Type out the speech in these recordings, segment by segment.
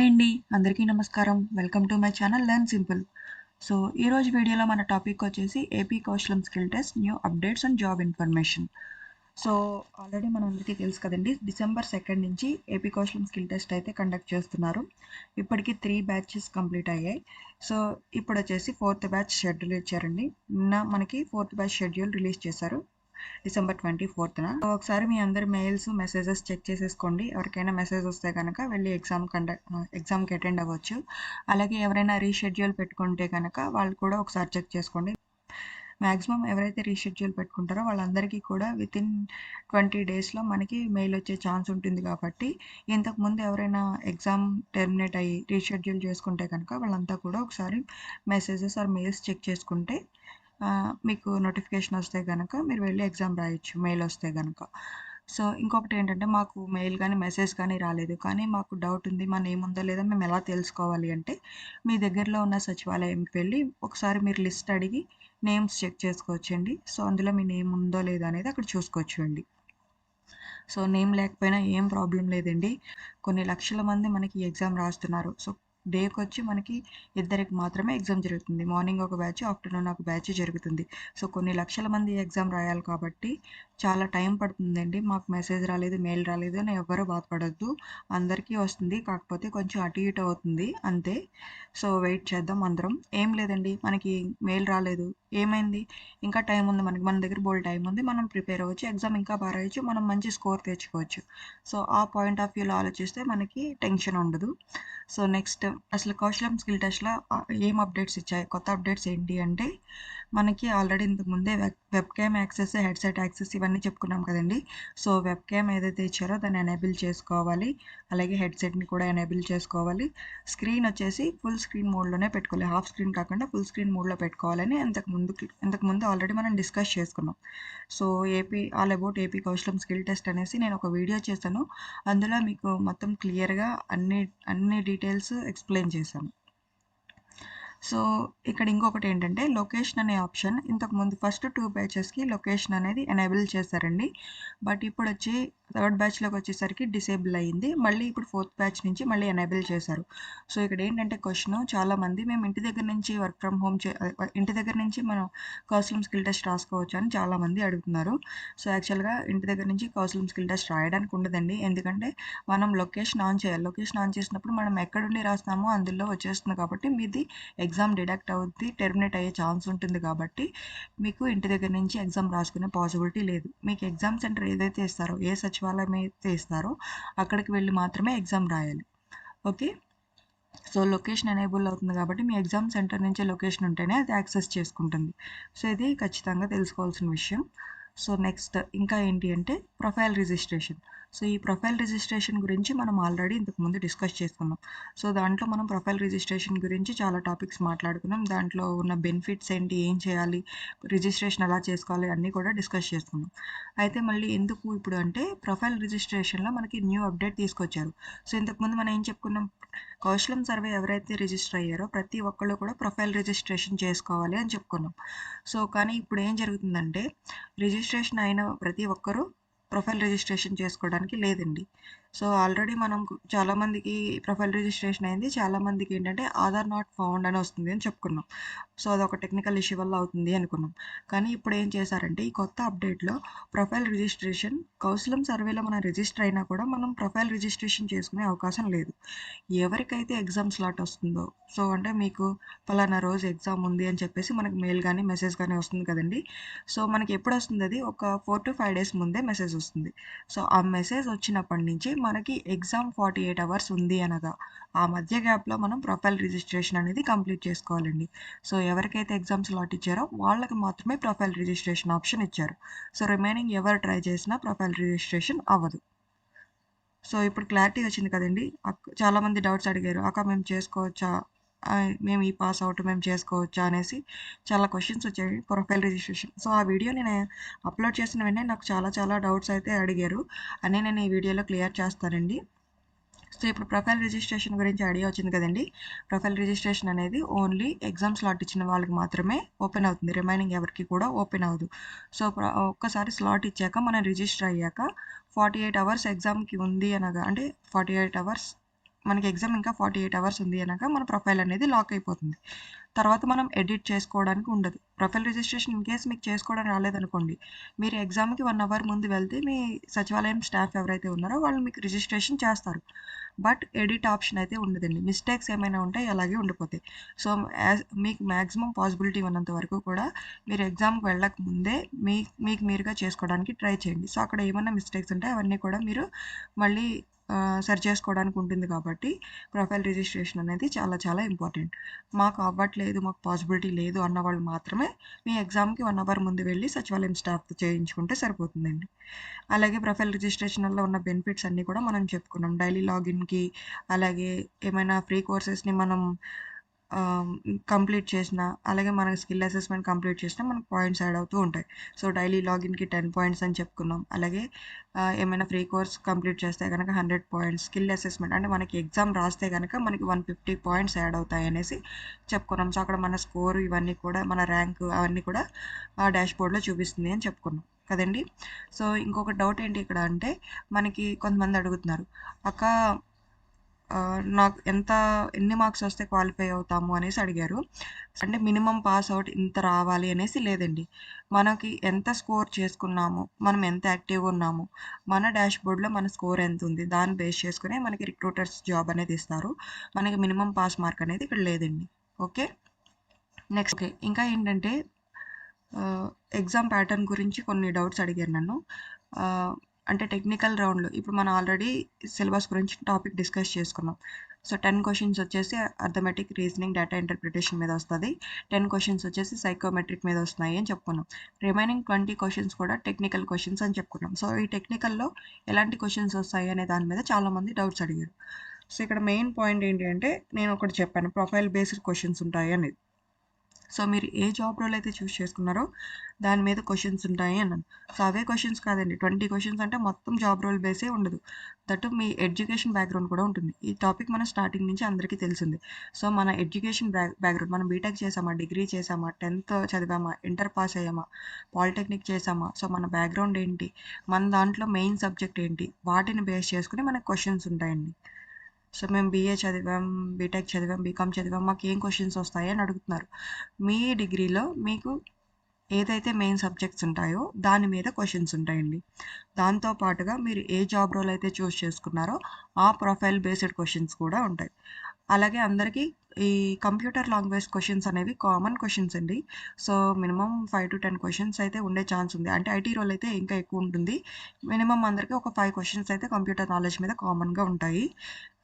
Hi అండి అందరికీ నమస్కారం. Welcome to my channel learn simple so ఈరోజు వీడియోలో మన టాపిక్ వచ్చేసి AP Kaushalam skill test new updates and job information so already మన అందరికీ తెలుసు కదండి డిసెంబర్ సెకండ్ నుంచి ఏపీ కౌశలం స్కిల్ టెస్ట్ అయితే కండక్ట్ చేస్తున్నారు. ఇప్పటికి త్రీ బ్యాచెస్ కంప్లీట్ అయ్యాయి. సో ఇప్పుడు వచ్చేసి ఫోర్త్ బ్యాచ్ షెడ్యూల్ ఇచ్చారండి. నిన్న మనకి ఫోర్త్ బ్యాచ్ షెడ్యూల్ రిలీజ్ చేశారు. డిసెంబర్ ట్వంటీ ఫోర్త్న. ఒకసారి మీ అందరి మెయిల్స్ మెసేజెస్ చెక్ చేసేసుకోండి. ఎవరికైనా మెసేజ్ వస్తే కనుక వెళ్ళి ఎగ్జామ్ కండక్ట్ ఎగ్జామ్కి అటెండ్ అవ్వచ్చు. అలాగే ఎవరైనా రీషెడ్యూల్ పెట్టుకుంటే కనుక వాళ్ళు కూడా ఒకసారి చెక్ చేసుకోండి. మ్యాక్సిమం ఎవరైతే రీషెడ్యూల్ పెట్టుకుంటారో వాళ్ళందరికీ కూడా విత్ ఇన్ ట్వంటీ డేస్లో మనకి మెయిల్ వచ్చే ఛాన్స్ ఉంటుంది కాబట్టి ఇంతకుముందు ఎవరైనా ఎగ్జామ్ టెర్మినేట్ అయ్యి రీషెడ్యూల్ చేసుకుంటే కనుక వాళ్ళంతా కూడా ఒకసారి మెసేజెస్ ఆర్ మెయిల్స్ చెక్ చేసుకుంటే మీకు నోటిఫికేషన్ వస్తే కనుక మీరు వెళ్ళి ఎగ్జామ్ రాయొచ్చు మెయిల్ వస్తే కనుక సో ఇంకొకటి ఏంటంటే మాకు మెయిల్ కానీ మెసేజ్ కానీ రాలేదు. కానీ మాకు డౌట్ ఉంది మన నేమ్ ఉందో లేదా మేము ఎలా తెలుసుకోవాలి అంటే మీ దగ్గరలో ఉన్న సచివాలయంకి వెళ్ళి ఒకసారి మీరు లిస్ట్ అడిగి నేమ్స్ చెక్ చేసుకోవచ్చండి. సో అందులో మీ నేమ్ ఉందో లేదో అనేది అక్కడ చూసుకోవచ్చు అండి సో నేమ్ లేకపోయినా ఏం ప్రాబ్లం లేదండి. కొన్ని లక్షల మంది మనకి ఎగ్జామ్ రాస్తున్నారు. సో డేకి వచ్చి మనకి ఇద్దరికి మాత్రమే ఎగ్జామ్ జరుగుతుంది. మార్నింగ్ ఒక బ్యాచ్ ఆఫ్టర్నూన్ ఒక బ్యాచ్ జరుగుతుంది. సో కొన్ని లక్షల మంది ఎగ్జామ్ రాయాలి కాబట్టి చాలా టైం పడుతుందండి. మాకు మెసేజ్ రాలేదు మెయిల్ రాలేదు అని ఎవ్వరూ బాధపడద్దు. అందరికీ వస్తుంది. కాకపోతే కొంచెం అటు ఇటు అవుతుంది. అంతే. సో వెయిట్ చేద్దాం అందరం. ఏం లేదండి. మనకి మెయిల్ రాలేదు. ఏమైంది? ఇంకా టైం ఉంది మనకి. మన దగ్గర బోల్ టైం ఉంది. మనం ప్రిపేర్ అవ్వచ్చు. ఎగ్జామ్ ఇంకా బాగా రాయొచ్చు. మనం మంచి స్కోర్ తెచ్చుకోవచ్చు. సో ఆ పాయింట్ ఆఫ్ వ్యూలో ఆలోచిస్తే మనకి టెన్షన్ ఉండదు. సో నెక్స్ట్ అసలు కౌశలం స్కిల్ టెస్ట్లో ఏం అప్డేట్స్ ఇచ్చాయి? కొత్త అప్డేట్స్ ఏంటి అంటే మనకి ఆల్రెడీ ఇంతకు ముందే web cam access headset access ఇవన్నీ చెప్పుకున్నాం కదండి. సో వెబ్ క్యామ్ ఏదైతే ఇచ్చారో దాన్ని ఎనేబుల్ చేసుకోవాలి. అలాగే హెడ్సెట్ని కూడా ఎనేబుల్ చేసుకోవాలి. స్క్రీన్ వచ్చేసి ఫుల్ స్క్రీన్ మోడ్లోనే పెట్టుకోవాలి. హాఫ్ స్క్రీన్ కాకుండా ఫుల్ స్క్రీన్ మోడ్లో పెట్టుకోవాలని ఇంతకుముందు ముందు ఆల్రెడీ మనం డిస్కస్ చేసుకున్నాం. So AP all about AP Kaushalam skill test అనేసి నేను ఒక వీడియో చేశాను. అందులో మీకు మొత్తం క్లియర్గా అన్ని అన్ని డీటెయిల్స్ ఎక్స్ప్లెయిన్ చేశాను. సో ఇక్కడ ఇంకొకటి ఏంటంటే లొకేషన్ అనే ఆప్షన్. ఇంతకుముందు ఫస్ట్ టూ బ్యాచెస్కి లొకేషన్ అనేది ఎనేబుల్ చేశారండి. బట్ ఇప్పుడు వచ్చి థర్డ్ బ్యాచ్లోకి వచ్చేసరికి డిసేబుల్ అయ్యింది మళ్ళీ ఇప్పుడు ఫోర్త్ బ్యాచ్ నుంచి మళ్ళీ ఎనేబుల్ చేశారు. సో ఇక్కడ ఏంటంటే క్వశ్చన్ చాలామంది మేము ఇంటి దగ్గర నుంచి వర్క్ ఫ్రమ్ హోమ్ చే ఇంటి దగ్గర నుంచి మనం కౌసలం స్కిల్ టెస్ట్ రాసుకోవచ్చు అని చాలామంది అడుగుతున్నారు. సో యాక్చువల్గా ఇంటి దగ్గర నుంచి కౌసలం స్కిల్ టెస్ట్ రాయడానికి ఉండదండి. ఎందుకంటే మనం లొకేషన్ ఆన్ చేయాలి. లొకేషన్ ఆన్ చేసినప్పుడు మనం ఎక్కడుండి రాస్తామో అందులో వచ్చేస్తుంది కాబట్టి మీది ఎగ్జామ్ డిడక్ట్ అవుద్ది టెర్మినేట్ అయ్యే ఛాన్స్ ఉంటుంది కాబట్టి మీకు ఇంటి దగ్గర నుంచి ఎగ్జామ్ రాసుకునే పాసిబిలిటీ లేదు. మీకు ఎగ్జామ్ సెంటర్ ఏదైతే ఇస్తారో ఏ సచివాలయం అయితే ఇస్తారో అక్కడికి వెళ్ళి మాత్రమే ఎగ్జామ్ రాయాలి. ఓకే? సో లొకేషన్ ఎనేబుల్ అవుతుంది కాబట్టి మీ ఎగ్జామ్ సెంటర్ నుంచే లొకేషన్ ఉంటేనే అది యాక్సెస్ చేసుకుంటుంది. సో ఇది ఖచ్చితంగా తెలుసుకోవాల్సిన విషయం. సో నెక్స్ట్ ఇంకా ఏంటి అంటే ప్రొఫైల్ రిజిస్ట్రేషన్ సో ఈ ప్రొఫైల్ రిజిస్ట్రేషన్ గురించి మనం ఆల్రెడీ ఇంతకుముందు డిస్కస్ చేసుకున్నాం. సో దాంట్లో మనం ప్రొఫైల్ రిజిస్ట్రేషన్ గురించి చాలా టాపిక్స్ మాట్లాడుకున్నాం. దాంట్లో ఉన్న బెనిఫిట్స్ ఏంటి ఏం చేయాలి రిజిస్ట్రేషన్ ఎలా చేసుకోవాలి అన్నీ కూడా డిస్కస్ చేసుకున్నాం. అయితే మళ్ళీ ఎందుకు ఇప్పుడు అంటే ప్రొఫైల్ రిజిస్ట్రేషన్లో మనకి న్యూ అప్డేట్ తీసుకొచ్చారు. సో ఇంతకుముందు మనం ఏం చెప్పుకున్నాం? కౌశలం సర్వే ఎవరైతే రిజిస్టర్ అయ్యారో ప్రతి ఒక్కళ్ళు కూడా ప్రొఫైల్ రిజిస్ట్రేషన్ చేసుకోవాలి అని చెప్పుకున్నాం. సో కానీ ఇప్పుడు ఏం జరుగుతుందంటే రిజిస్ట్రేషన్ అయిన ప్రతి ఒక్కరూ ప్రొఫైల్ రిజిస్ట్రేషన్ చేసుకోవడానికి లేదండి. సో ఆల్రెడీ మనం చాలామందికి ప్రొఫైల్ రిజిస్ట్రేషన్ అయింది. చాలామందికి ఏంటంటే ఆధార్ నాట్ ఫౌండ్ అని వస్తుంది అని చెప్పుకున్నాం. సో అదొక టెక్నికల్ ఇష్యూ వల్ల అవుతుంది అనుకున్నాం. కానీ ఇప్పుడు ఏం చేశారంటే ఈ కొత్త అప్డేట్లో ప్రొఫైల్ రిజిస్ట్రేషన్ కౌశలం సర్వేలో మనం రిజిస్టర్ అయినా కూడా మనం ప్రొఫైల్ రిజిస్ట్రేషన్ చేసుకునే అవకాశం లేదు. ఎవరికైతే ఎగ్జామ్ స్లాట్ వస్తుందో సో అంటే మీకు పలానా రోజు ఎగ్జామ్ ఉంది అని చెప్పేసి మనకు మెయిల్ కానీ మెసేజ్ కానీ వస్తుంది కదండి. సో మనకి ఎప్పుడు వస్తుంది అది? ఒక ఫోర్ టు ఫైవ్ డేస్ ముందే మెసేజ్ వస్తుంది. సో ఆ మెసేజ్ వచ్చినప్పటి నుంచి మనకి ఎగ్జామ్ ఫార్టీ ఎయిట్ అవర్స్ ఉంది అనగా. ఆ మధ్య గ్యాప్లో మనం ప్రొఫైల్ రిజిస్ట్రేషన్ అనేది కంప్లీట్ చేసుకోవాలండి. సో ఎవరికైతే ఎగ్జామ్ స్లాట్ ఇచ్చారో వాళ్ళకి మాత్రమే ప్రొఫైల్ రిజిస్ట్రేషన్ ఆప్షన్ ఇచ్చారు. సో రిమైనింగ్ ఎవరు ట్రై చేసినా ప్రొఫైల్ రిజిస్ట్రేషన్ అవ్వదు. సో ఇప్పుడు క్లారిటీ వచ్చింది కదండి. చాలామంది డౌట్స్ అడిగారు అక్క మేము చేసుకోవచ్చా? మేము ఈ పాస్ అవుట్ మేము చేసుకోవచ్చా అనేసి చాలా క్వశ్చన్స్ వచ్చాయి ప్రొఫైల్ రిజిస్ట్రేషన్ సో ఆ వీడియో నేను అప్లోడ్ చేసిన వెంటనే నాకు చాలా చాలా డౌట్స్ అయితే అడిగారు. అని నేను ఈ వీడియోలో క్లియర్ చేస్తానండి. సో ఇప్పుడు ప్రొఫైల్ రిజిస్ట్రేషన్ గురించి ఐడియా వచ్చింది కదండి. ప్రొఫైల్ రిజిస్ట్రేషన్ అనేది ఓన్లీ ఎగ్జామ్ స్లాట్ ఇచ్చిన వాళ్ళకి మాత్రమే ఓపెన్ అవుతుంది. రిమైనింగ్ ఎవరికి కూడా ఓపెన్ అవ్వదు. సో ఒక్కసారి స్లాట్ ఇచ్చాక మనం రిజిస్టర్ అయ్యాక ఫార్టీ ఎయిట్ అవర్స్ ఎగ్జామ్కి ఉంది అనగా అంటే ఫార్టీ ఎయిట్ అవర్స్ మనకి ఎగ్జామ్ ఇంకా ఫార్టీ ఎయిట్ అవర్స్ ఉంది అనగా మన ప్రొఫైల్ అనేది లాక్ అయిపోతుంది. తర్వాత మనం ఎడిట్ చేసుకోవడానికి ఉండదు. ప్రొఫైల్ రిజిస్ట్రేషన్ ఇన్ కేస్ మీకు చేసుకోవడానికి రాలేదనుకోండి మీరు ఎగ్జామ్కి వన్ అవర్ ముందు వెళ్తే మీ సచివాలయం స్టాఫ్ ఎవరైతే ఉన్నారో వాళ్ళు మీకు రిజిస్ట్రేషన్ చేస్తారు. బట్ ఎడిట్ ఆప్షన్ అయితే ఉండదండి. మిస్టేక్స్ ఏమైనా ఉంటే అలాగే ఉండిపోతాయి. సో యాజ్ మీకు మ్యాక్సిమం పాసిబిలిటీ ఉన్నంత వరకు కూడా మీరు ఎగ్జామ్కి వెళ్ళక ముందే మీ మీకు మీరుగా చేసుకోవడానికి ట్రై చేయండి. సో అక్కడ ఏమైనా మిస్టేక్స్ ఉంటే అవన్నీ కూడా మీరు మళ్ళీ సర్చ్ చేసుకోవడానికి ఉంటుంది కాబట్టి ప్రొఫైల్ రిజిస్ట్రేషన్ అనేది చాలా చాలా ఇంపార్టెంట్ మాకు అవ్వట్లేదు మాకు పాసిబిలిటీ లేదు అన్న వాళ్ళు మాత్రమే మీ ఎగ్జామ్కి వన్ అవర్ ముందు వెళ్ళి సచివాలయం స్టాఫ్తో చేయించుకుంటే సరిపోతుందండి. అలాగే ప్రొఫైల్ రిజిస్ట్రేషన్ వల్ల ఉన్న బెనిఫిట్స్ అన్నీ కూడా మనం చెప్పుకున్నాం. డైలీ లాగిన్కి అలాగే ఏమైనా ఫ్రీ కోర్సెస్ని మనం కంప్లీట్ చేసిన అలాగే మనకి స్కిల్ అసెస్మెంట్ కంప్లీట్ చేసినా మనకు పాయింట్స్ యాడ్ అవుతూ ఉంటాయి. సో డైలీ లాగిన్కి టెన్ పాయింట్స్ అని చెప్పుకున్నాం. అలాగే ఏమైనా ఫ్రీ కోర్స్ కంప్లీట్ చేస్తే కనుక హండ్రెడ్ పాయింట్స్ స్కిల్ అసెస్మెంట్ అంటే మనకి ఎగ్జామ్ రాస్తే కనుక మనకి వన్ ఫిఫ్టీ పాయింట్స్ యాడ్ అవుతాయి అనేసి చెప్పుకున్నాం. సో అక్కడ మన స్కోర్ ఇవన్నీ కూడా మన ర్యాంక్ అవన్నీ కూడా ఆ డాష్ బోర్డ్లో చూపిస్తుంది అని చెప్పుకున్నాం. కదండి? సో ఇంకొక డౌట్ ఏంటి ఇక్కడ అంటే మనకి కొంతమంది అడుగుతున్నారు. అక్క నాకు ఎంత ఎన్ని మార్క్స్ వస్తే క్వాలిఫై అవుతాము అనేసి అడిగారు. అంటే మినిమం పాస్ అవుట్ ఇంత రావాలి అనేసి లేదండి. మనకి ఎంత స్కోర్ చేసుకున్నాము మనం ఎంత యాక్టివ్గా ఉన్నాము మన డాష్ బోర్డ్లో మన స్కోర్ ఎంత ఉంది దాన్ని బేస్ చేసుకుని మనకి రిక్రూటర్స్ జాబ్ అనేది ఇస్తారు. మనకి మినిమం పాస్ మార్క్ అనేది ఇక్కడ లేదండి. ఓకే? Next okay. ఇంకా ఏంటంటే ఎగ్జామ్ ప్యాటర్న్ గురించి కొన్ని డౌట్స్ అడిగారు నన్ను. అంటే టెక్నికల్ రౌండ్లో ఇప్పుడు మనం ఆల్రెడీ సిలబస్ గురించి టాపిక్ డిస్కస్ చేసుకున్నాం. సో టెన్ క్వశ్చన్స్ వచ్చేసి అర్థమెటిక్ రీజనింగ్ డేటా ఇంటర్ప్రిటేషన్ మీద వస్తుంది. టెన్ క్వశ్చన్స్ వచ్చేసి సైకోమెట్రిక్ మీద వస్తున్నాయి అని చెప్పుకున్నాం. రిమైనింగ్ ట్వంటీ క్వశ్చన్స్ కూడా టెక్నికల్ క్వశ్చన్స్ అని చెప్పుకున్నాం. సో ఈ టెక్నికల్లో ఎలాంటి క్వశ్చన్స్ వస్తాయి అనే దాని మీద చాలామంది డౌట్స్ అడిగారు. సో ఇక్కడ మెయిన్ పాయింట్ ఏంటి అంటే నేను ఒకటి చెప్పాను ప్రొఫైల్ బేస్డ్ క్వశ్చన్స్ ఉంటాయి అనేది సో మీరు ఏ జాబ్ రోల్ అయితే చూస్ చేసుకున్నారో దాని మీద క్వశ్చన్స్ ఉంటాయి అన్నాను. సో అవే క్వశ్చన్స్ కాదండి. ట్వంటీ క్వశ్చన్స్ అంటే మొత్తం జాబ్ రోల్ బేసే ఉండదు. దట్ మీ ఎడ్యుకేషన్ బ్యాక్గ్రౌండ్ కూడా ఉంటుంది. ఈ టాపిక్ మన స్టార్టింగ్ నుంచి అందరికీ తెలిసింది. సో మన ఎడ్యుకేషన్ బ్యాక్ బ్యాక్గ్రౌండ్ మనం బీటెక్ చేసామా డిగ్రీ చేసామా టెన్త్ చదివామా ఇంటర్ పాస్ అయ్యామా పాలిటెక్నిక్ చేసామా సో మన బ్యాక్గ్రౌండ్ ఏంటి మన దాంట్లో మెయిన్ సబ్జెక్ట్ ఏంటి వాటిని బేస్ చేసుకుని మనకు క్వశ్చన్స్ ఉంటాయండి. సో మేము బీఏ చదివాం బీటెక్ చదివాం బీకామ్ చదివాం మాకు ఏం క్వశ్చన్స్ వస్తాయి అని అడుగుతున్నారు. మీ డిగ్రీలో మీకు ఏదైతే మెయిన్ సబ్జెక్ట్స్ ఉంటాయో దాని మీద క్వశ్చన్స్ ఉంటాయండి. దాంతో పాటుగా మీరు ఏ జాబ్ రోల్ అయితే చూస్ చేసుకున్నారో ఆ ప్రొఫైల్ బేస్డ్ క్వశ్చన్స్ కూడా ఉంటాయి. అలాగే అందరికీ ఈ కంప్యూటర్ లాంగ్వేజ్ క్వశ్చన్స్ అనేవి కామన్ క్వశ్చన్స్ అండి. So minimum five to ten questions అయితే ఉండే ఛాన్స్ ఉంది. అంటే ఐటీ రోల్ అయితే ఇంకా ఎక్కువ ఉంటుంది. మినిమం అందరికీ ఒక ఫైవ్ క్వశ్చన్స్ అయితే కంప్యూటర్ నాలెడ్జ్ మీద కామన్గా ఉంటాయి.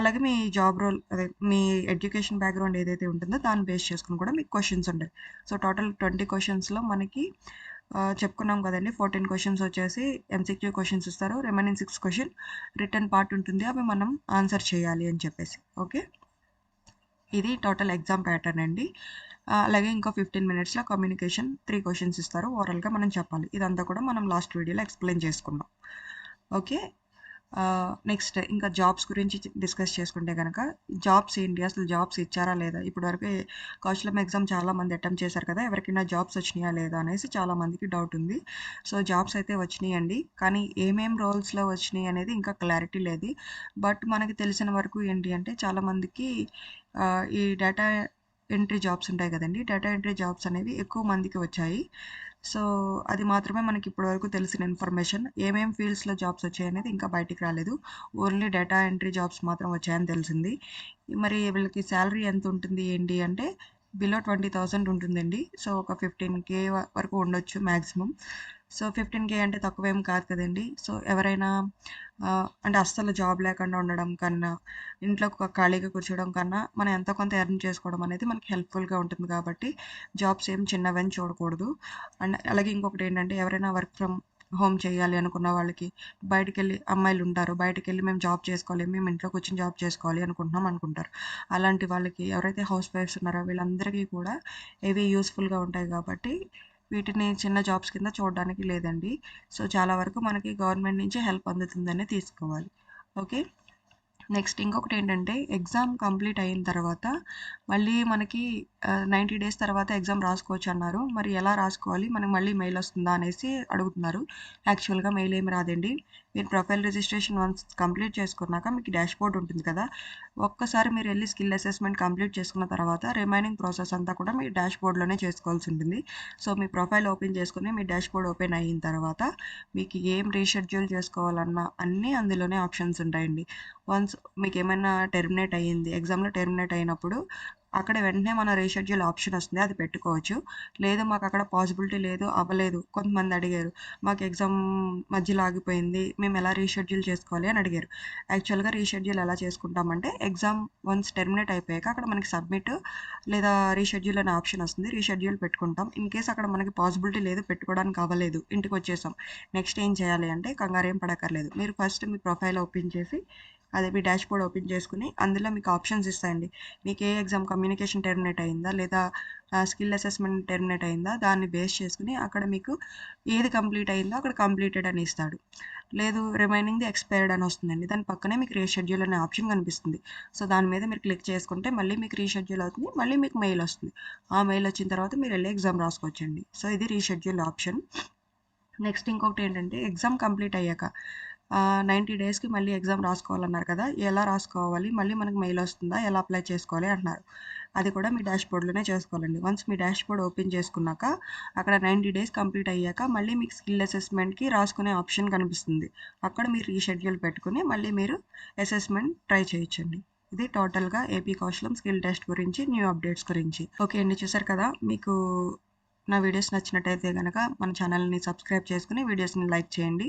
అలాగే మీ జాబ్ రోల్ అదే మీ ఎడ్యుకేషన్ బ్యాక్గ్రౌండ్ ఏదైతే ఉంటుందో దాన్ని బేస్ చేసుకుని కూడా మీకు క్వశ్చన్స్ ఉంటాయి సో టోటల్ ట్వంటీ క్వశ్చన్స్లో మనకి చెప్పుకున్నాం కదండి ఫోర్టీన్ క్వశ్చన్స్ వచ్చేసి ఎంసీక్యూ క్వశ్చన్స్ ఇస్తారు. Remaining six question written part ఉంటుంది. అవి మనం ఆన్సర్ చేయాలి అని చెప్పేసి. ఓకే? ఇది టోటల్ ఎగ్జామ్ ప్యాటర్న్ అండి. అలాగే ఇంకో ఫిఫ్టీన్ మినిట్స్లో కమ్యూనికేషన్ త్రీ క్వశ్చన్స్ ఇస్తారు. ఓవరాల్గా మనం చెప్పాలి. ఇదంతా కూడా మనం లాస్ట్ వీడియోలో ఎక్స్ప్లెయిన్ చేసుకున్నాం ఓకే నెక్స్ట్ ఇంకా జాబ్స్ గురించి డిస్కస్ చేసుకుంటే కనుక జాబ్స్ ఏంటి? అసలు జాబ్స్ ఇచ్చారా లేదా? ఇప్పటివరకు కౌశలం ఎగ్జామ్ చాలామంది అటెంప్ట్ చేశారు కదా ఎవరికైనా జాబ్స్ వచ్చినాయా లేదా అనేసి చాలామందికి డౌట్ ఉంది. సో జాబ్స్ అయితే వచ్చినాయండి. కానీ ఏమేం రోల్స్లో వచ్చినాయి అనేది ఇంకా క్లారిటీ లేదు. బట్ మనకి తెలిసిన వరకు ఏంటి అంటే చాలామందికి ఈ డేటా ఎంట్రీ జాబ్స్ ఉంటాయి కదండి. డేటా ఎంట్రీ జాబ్స్ అనేవి ఎక్కువ మందికి వచ్చాయి. సో అది మాత్రమే మనకి ఇప్పటివరకు తెలిసిన ఇన్ఫర్మేషన్. ఏమేమి ఫీల్డ్స్లో జాబ్స్ వచ్చాయనేది ఇంకా బయటికి రాలేదు. ఓన్లీ డేటా ఎంట్రీ జాబ్స్ మాత్రం వచ్చాయని తెలిసింది. మరి వీళ్ళకి శాలరీ ఎంత ఉంటుంది ఏంటి అంటే బిలో ట్వంటీ థౌసండ్ ఉంటుందండి. సో ఒక ఫిఫ్టీన్ కే వరకు ఉండొచ్చు మ్యాక్సిమం సో ఫిఫ్టీన్ కే అంటే తక్కువేం కాదు కదండి. సో ఎవరైనా అంటే అస్సలు జాబ్ లేకుండా ఉండడం కన్నా ఇంట్లో ఖాళీగా కూర్చోవడం కన్నా మనం ఎంతో కొంత ఎర్న్ చేసుకోవడం అనేది మనకి హెల్ప్ఫుల్గా ఉంటుంది కాబట్టి జాబ్స్ ఏం చిన్నవని చూడకూడదు. అండ్ అలాగే ఇంకొకటి ఏంటంటే ఎవరైనా వర్క్ ఫ్రమ్ హోమ్ చేయాలి అనుకున్న వాళ్ళకి బయటకు వెళ్ళి అమ్మాయిలు ఉంటారు బయటకు వెళ్ళి మేము జాబ్ చేసుకోవాలి మేము ఇంట్లో కూర్చొని జాబ్ చేసుకోవాలి అనుకుంటున్నాం అనుకుంటారు. అలాంటి వాళ్ళకి ఎవరైతే హౌస్ వైఫ్స్ ఉన్నారో వీళ్ళందరికీ కూడా ఇవి యూస్ఫుల్గా ఉంటాయి కాబట్టి వీటిని చిన్న జాబ్స్ కింద చూడడానికి లేదండి. సో చాలా వరకు మనకి గవర్నమెంట్ నుంచి హెల్ప్ అందుతుందని తీసుకోవాలి. ఓకే? నెక్స్ట్ ఇంకొకటి ఏంటంటే ఎగ్జామ్ కంప్లీట్ అయిన తర్వాత మళ్ళీ మనకి నైంటీ డేస్ తర్వాత ఎగ్జామ్ రాసుకోవచ్చు అన్నారు. మరి ఎలా రాసుకోవాలి? మనకి మళ్ళీ మెయిల్ వస్తుందా అనేసి అడుగుతున్నారు. యాక్చువల్గా మెయిల్ ఏమి రాదండి. మీరు ప్రొఫైల్ రిజిస్ట్రేషన్ వన్స్ కంప్లీట్ చేసుకున్నాక మీకు డాష్ బోర్డ్ ఉంటుంది కదా ఒక్కసారి మీరు వెళ్ళి స్కిల్ అసెస్మెంట్ కంప్లీట్ చేసుకున్న తర్వాత రిమైనింగ్ ప్రాసెస్ అంతా కూడా మీ డాష్ బోర్డ్లోనే చేసుకోవాల్సి ఉంటుంది. సో మీ ప్రొఫైల్ ఓపెన్ చేసుకుని మీ డాష్ బోర్డ్ ఓపెన్ అయిన తర్వాత మీకు ఏం రీషెడ్యూల్ చేసుకోవాలన్నా అన్నీ అందులోనే ఆప్షన్స్ ఉంటాయండి. వన్స్ మీకు ఏమైనా టెర్మినేట్ అయ్యింది ఎగ్జామ్లో టెర్మినేట్ అయినప్పుడు అక్కడ వెంటనే మన రీషెడ్యూల్ ఆప్షన్ వస్తుంది అది పెట్టుకోవచ్చు. లేదు మాకు అక్కడ పాసిబిలిటీ లేదు అవ్వలేదు కొంతమంది అడిగారు. మాకు ఎగ్జామ్ మధ్యలో ఆగిపోయింది మేము ఎలా రీషెడ్యూల్ చేసుకోవాలి అని అడిగారు. యాక్చువల్గా రీషెడ్యూల్ ఎలా చేసుకుంటామంటే ఎగ్జామ్ వన్స్ టెర్మినేట్ అయిపోయాక అక్కడ మనకి సబ్మిట్ లేదా రీషెడ్యూల్ అనే ఆప్షన్ వస్తుంది. రీషెడ్యూల్ పెట్టుకుంటాం. ఇన్ కేస్ అక్కడ మనకి పాసిబిలిటీ లేదు పెట్టుకోవడానికి అవ్వలేదు ఇంటికి వచ్చేసాం. నెక్స్ట్ ఏం చేయాలి అంటే కంగారు ఏం పడక్కర్లేదు. మీరు ఫస్ట్ మీ ప్రొఫైల్ ఓపెన్ చేసి అదే మీ డాష్ బోర్డ్ ఓపెన్ చేసుకుని అందులో మీకు ఆప్షన్స్ ఇస్తాయండి. మీకు ఏ ఎగ్జామ్ కమ్యూనికేషన్ టెర్మినేట్ అయిందా లేదా స్కిల్ అసెస్మెంట్ టెర్మినేట్ అయిందా దాన్ని బేస్ చేసుకుని అక్కడ మీకు ఏది కంప్లీట్ అయిందో అక్కడ కంప్లీటెడ్ అని ఇస్తాడు. లేదు రిమైనింగ్ది ఎక్స్పైర్డ్ అని వస్తుందండి. దాని పక్కనే మీకు రీషెడ్యూల్ అనే ఆప్షన్ కనిపిస్తుంది. సో దాని మీద మీరు క్లిక్ చేసుకుంటే మళ్ళీ మీకు రీషెడ్యూల్ అవుతుంది మళ్ళీ మీకు మెయిల్ వస్తుంది. ఆ మెయిల్ వచ్చిన తర్వాత మీరు వెళ్ళి ఎగ్జామ్ రాసుకోవచ్చండి. సో ఇది రీషెడ్యూల్ ఆప్షన్ నెక్స్ట్ ఇంకొకటి ఏంటంటే ఎగ్జామ్ కంప్లీట్ అయ్యాక నైంటీ డేస్కి మళ్ళీ ఎగ్జామ్ రాసుకోవాలన్నారు కదా ఎలా రాసుకోవాలి మళ్ళీ మనకు మెయిల్ వస్తుందా ఎలా అప్లై చేసుకోవాలి అంటున్నారు. అది కూడా మీ డాష్ బోర్డ్లోనే చేసుకోవాలండి. వన్స్ మీ డాష్ బోర్డ్ ఓపెన్ చేసుకున్నాక అక్కడ నైంటీ డేస్ కంప్లీట్ అయ్యాక మళ్ళీ మీకు స్కిల్ అసెస్మెంట్కి రాసుకునే ఆప్షన్ కనిపిస్తుంది. అక్కడ మీరు రీషెడ్యూల్ పెట్టుకుని మళ్ళీ మీరు అసెస్మెంట్ ట్రై చేయొచ్చండి. ఇది టోటల్గా ఏపీ కౌశలం స్కిల్ టెస్ట్ గురించి న్యూ అప్డేట్స్ గురించి. ఓకే అండి చూసారు కదా మీకు నా వీడియోస్ నచ్చినట్టయితే కనుక మన ఛానల్ని సబ్స్క్రైబ్ చేసుకుని వీడియోస్ని లైక్ చేయండి.